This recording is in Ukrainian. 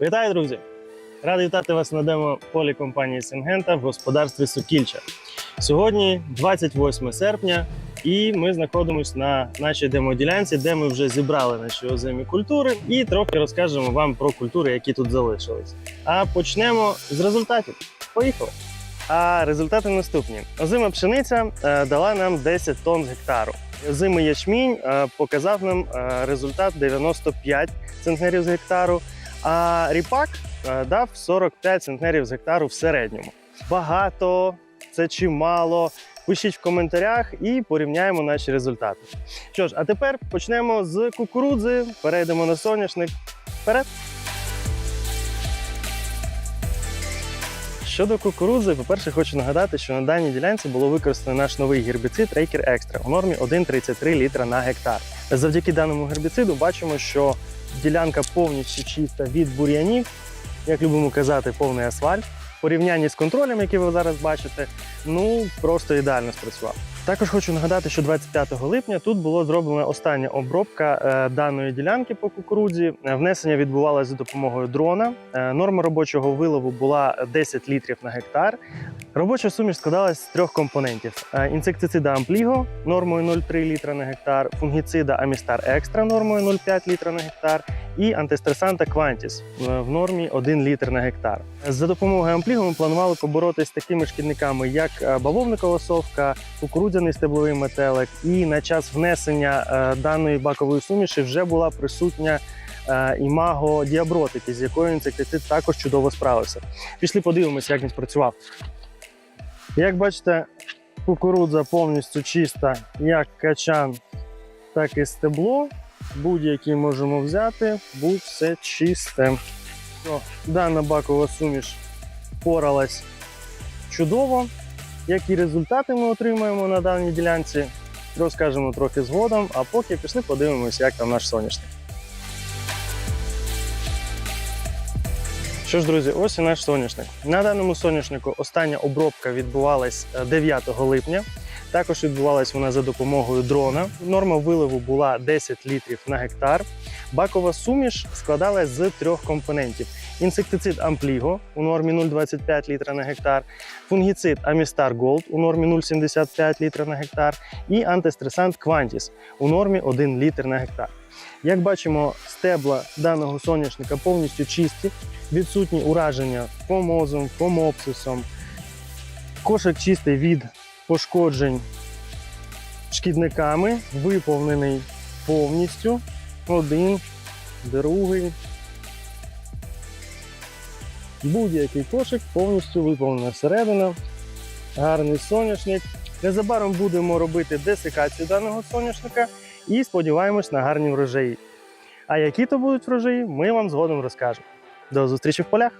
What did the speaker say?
Вітаю, друзі! Радий вітати вас на демо полі компанії Сингента в господарстві Сокільча. Сьогодні 28 серпня, і ми знаходимося на нашій демоділянці, де ми вже зібрали наші озимі культури, і трохи розкажемо вам про культури, які тут залишились. А почнемо з результатів. Поїхали! А результати наступні: озима пшениця е, дала нам 10 тонн з гектару. Озимий ячмінь е, показав нам е, результат 95 центнерів з гектару. А ріпак е, дав 45 центнерів з гектару в середньому. Багато, це чимало. Пишіть в коментарях і порівняємо наші результати. Що ж, а тепер почнемо з кукурудзи, перейдемо на соняшник. Вперед! Щодо кукурудзи, по-перше, хочу нагадати, що на даній ділянці було використано наш новий гербіцид Рейкер Екстра у нормі 1,33 літра на гектар. Завдяки даному гербіциду бачимо, що ділянка повністю чиста від бур'янів, як любимо казати, повний асфальт. В порівнянні з контролем, який ви зараз бачите, ну просто ідеально спрацював. Також хочу нагадати, що 25 липня тут було зроблена остання обробка е, даної ділянки по кукурудзі. Е, Внесення відбувалося за допомогою дрона. Е, норма робочого вилову була 10 літрів на гектар. Робоча суміш складалась з трьох компонентів: інсектицида Ампліго нормою 0,3 літра на гектар, фунгіцида Амістар Екстра нормою 0,5 літра на гектар і антистресанта Квантіс е, в нормі 1 літр на гектар. За допомогою Ампліго ми планували поборотися з такими шкідниками, як е, бавовникова совка, кукурудзяний стебловий метелик. І на час внесення е, даної бакової суміші вже була присутня імаго діабротики, з якою інсектицид також чудово справився. Пішли подивимося, як він спрацював. Як бачите, кукурудза повністю чиста, як качан, так і стебло. Будь-який можемо взяти, будь все чисте. Дана бакова суміш поралась чудово. Які результати ми отримаємо на даній ділянці, розкажемо трохи згодом, а поки пішли подивимося, як там наш соняшник. Що ж, друзі, ось і наш соняшник. На даному соняшнику остання обробка відбувалась е, 9 липня. Також відбувалась вона за допомогою дрона. Норма виливу була 10 літрів на гектар. Бакова суміш складалась з трьох компонентів: інсектицид Ампліго у нормі 0,25 літра на гектар, фунгіцид Амістар Голд у нормі 0,75 літра на гектар і антистресант Квантіс у нормі 1 літр на гектар. Як бачимо, стебла даного соняшника повністю чисті, відсутні ураження помозом, помопсисом. Кошик чистий від пошкоджень шкідниками, виповнений повністю. Один, другий. Будь-який кошик повністю виповнена середина. Гарний соняшник. Незабаром будемо робити десикацію даного соняшника і сподіваємось на гарні врожаї. А які то будуть врожаї, ми вам згодом розкажемо. До зустрічі в полях!